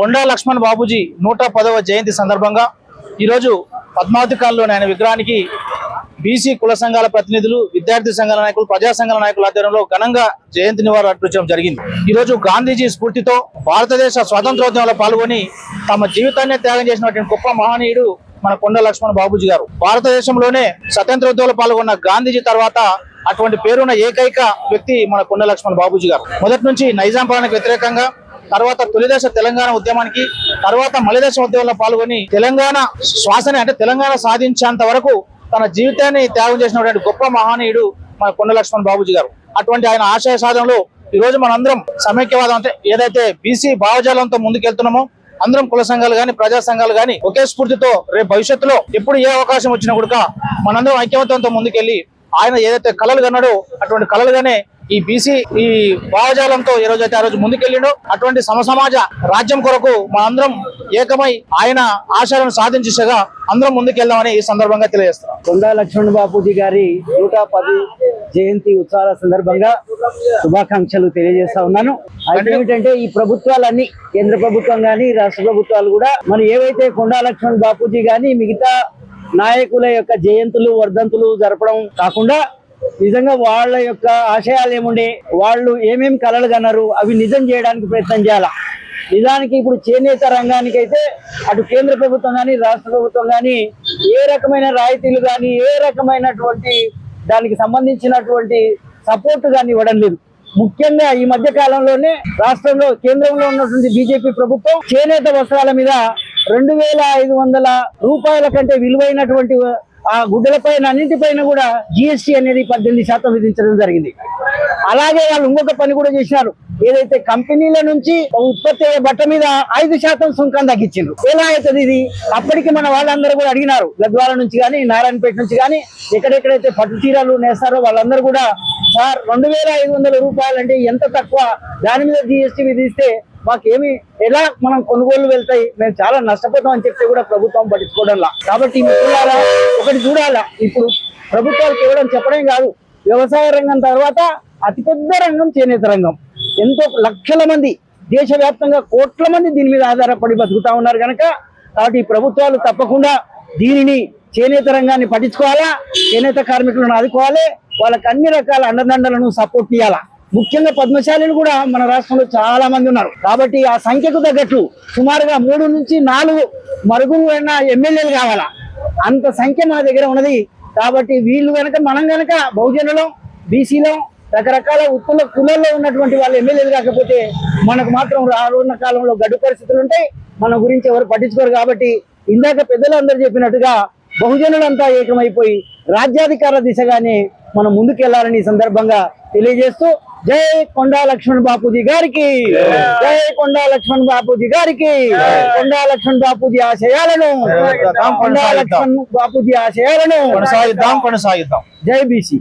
కొండా లక్ష్మణ్ బాబుజీ నూట పదవ జయంతి సందర్భంగా ఈరోజు పద్మావతికాల్లోని ఆయన విగ్రహానికి బీసీ కుల సంఘాల ప్రతినిధులు విద్యార్థి సంఘాల నాయకులు ప్రజా సంఘాల నాయకుల ఆధ్వర్యంలో ఘనంగా జయంతి నివారణ అర్పించడం జరిగింది. ఈరోజు గాంధీజీ స్ఫూర్తితో భారతదేశ స్వాతంత్రోద్యమంలో పాల్గొని తమ జీవితాన్ని త్యాగం చేసినటువంటి గొప్ప మహనీయుడు మన కొండ లక్ష్మణ్ బాబుజీ గారు. భారతదేశంలోనే స్వతంత్రోద్యమంలో పాల్గొన్న గాంధీజీ తర్వాత అటువంటి పేరున్న ఏకైక వ్యక్తి మన కొండ లక్ష్మణ్ బాబుజీ గారు. మొదటి నుంచి నైజాం పాలనకు వ్యతిరేకంగా తర్వాత తొలిదశ తెలంగాణ ఉద్యమానికి తర్వాత మలిదశ ఉద్యమంలో పాల్గొని తెలంగాణ శ్వాసని అంటే తెలంగాణ సాధించేంత వరకు తన జీవితాన్ని త్యాగం చేసినటువంటి గొప్ప మహనీయుడు మన కొండ లక్ష్మణ్ బాబుజీ గారు. అటువంటి ఆయన ఆశయ సాధనలో ఈ రోజు మనందరం సమైక్యవాదం అంటే ఏదైతే బీసీ భావజాలంతో ముందుకెళ్తున్నామో అందరం కుల సంఘాలు గాని ప్రజా సంఘాలు గాని ఒకే స్ఫూర్తితో రేపు భవిష్యత్తులో ఎప్పుడు ఏ అవకాశం వచ్చినా కూడా మనందరం ఐక్యమత్యంతో ముందుకెళ్ళి ఆయన ఏదైతే కళలు కన్నాడో అటువంటి కళలుగానే ఈ బీసీ ఈ భావజాలంతో ఈ రోజు అయితే ఆ రోజు ముందుకెళ్ళిండో అటువంటి సమసమాజ రాజ్యం కొరకు మనందరం ఏకమై ఆయన ఆశయాలను సాధించేసగా అందరం ముందుకెళ్దామని ఈ సందర్భంగా తెలియజేస్తున్నాం. కొండా లక్ష్మణ్ బాపూజీ గారి నూట పది జయంతి ఉత్సవాల సందర్భంగా శుభాకాంక్షలు తెలియజేస్తా ఉన్నాను. అయితే ఏమిటంటే ఈ ప్రభుత్వాలన్నీ కేంద్ర ప్రభుత్వం గాని రాష్ట్ర ప్రభుత్వాలు కూడా మరి ఏవైతే కొండా లక్ష్మణ్ బాపూజీ గాని మిగతా నాయకుల యొక్క జయంతులు వర్ధంతులు జరపడం కాకుండా నిజంగా వాళ్ళ యొక్క ఆశయాలు ఏముండే వాళ్ళు ఏమేమి కలలు కన్నారు అవి నిజం చేయడానికి ప్రయత్నం చేయాలా? నిజానికి ఇప్పుడు చేనేత రంగానికి అయితే అటు కేంద్ర ప్రభుత్వం కానీ రాష్ట్ర ప్రభుత్వం కానీ ఏ రకమైన రాయితీలు కానీ ఏ రకమైనటువంటి దానికి సంబంధించినటువంటి సపోర్ట్ కానీ ఇవ్వడం లేదు. ముఖ్యంగా ఈ మధ్య కాలంలోనే రాష్ట్రంలో కేంద్రంలో ఉన్నటువంటి బీజేపీ ప్రభుత్వం చేనేత వస్త్రాల మీద రెండు వేల ఐదు వందల రూపాయల కంటే విలువైనటువంటి ఆ గుడ్డలపైన అన్నింటిపైన కూడా జిఎస్టీ అనేది పద్దెనిమిది శాతం విధించడం జరిగింది. అలాగే వాళ్ళు ఇంకొక పని కూడా చేసినారు. ఏదైతే కంపెనీల నుంచి ఉత్పత్తి అయ్యే బట్ట మీద ఐదు శాతం సుంకం తగ్గించిండ్రు. ఎలా అవుతుంది ఇది? అప్పటికి మన వాళ్ళందరూ కూడా అడిగినారు. గద్వాల నుంచి కానీ నారాయణపేట నుంచి కానీ ఎక్కడెక్కడైతే పట్టు చీరలు నేస్తారో వాళ్ళందరూ కూడా సార్ రెండు వేల ఐదు వందల రూపాయలు అంటే ఎంత తక్కువ? దాని మీద జిఎస్టీ విధిస్తే మాకేమి ఎలా మనం కొనుగోలు వెళ్తాయి మేము చాలా నష్టపోతాం అని చెప్తే కూడా ప్రభుత్వం పట్టించుకోవడంలా. కాబట్టి మిత్రులారా ఒకటి చూడాలా? ఇప్పుడు ప్రభుత్వాలు కేవలం చెప్పడం కాదు వ్యవసాయ రంగం తర్వాత అతిపెద్ద రంగం చేనేత రంగం. ఎంతో లక్షల మంది దేశవ్యాప్తంగా కోట్ల మంది దీని మీద ఆధారపడి బతుకుతా ఉన్నారు కనుక కాబట్టి ప్రభుత్వాలు తప్పకుండా దీనిని చేనేత రంగాన్ని పట్టించుకోవాలా? చేనేత కార్మికులను ఆదుకోవాలి? వాళ్ళకి అన్ని రకాల అండదండలను సపోర్ట్ ఇవ్వాలా ముఖ్యంగా పద్మశాలీలు కూడా మన రాష్ట్రంలో చాలా మంది ఉన్నారు. కాబట్టి ఆ సంఖ్యకు తగ్గట్టు సుమారుగా మూడు నుంచి నాలుగు మరుగులు ఎమ్మెల్యేలు కావాలా? అంత సంఖ్య మన దగ్గర ఉన్నది. కాబట్టి వీళ్ళు కనుక మనం కనుక బహుజనులం బీసీలో రకరకాల ఉత్తుల కులల్లో ఉన్నటువంటి వాళ్ళు ఎమ్మెల్యేలు కాకపోతే మనకు మాత్రం రానున్న కాలంలో గడ్డు పరిస్థితులు ఉంటాయి. మన గురించి ఎవరు పట్టించుకోరు కాబట్టి ఇందాక పెద్దలు అందరూ చెప్పినట్టుగా బహుజనులంతా ఏకమైపోయి రాజ్యాధికార దిశగానే మనం ముందుకెళ్ళాలని ఈ సందర్భంగా తెలియజేస్తూ జై కొండా లక్ష్మణ్ బాపూజీ గారికి జై కొండా లక్ష్మణ్ బాపూజీ గారికి కొండా లక్ష్మణ్ బాపూజీ ఆశయాలను కొండా లక్ష్మణ్ బాపూజీ ఆశయాలను కొనసాగిద్దాం కొనసాగిద్దాం. జై బీసీ.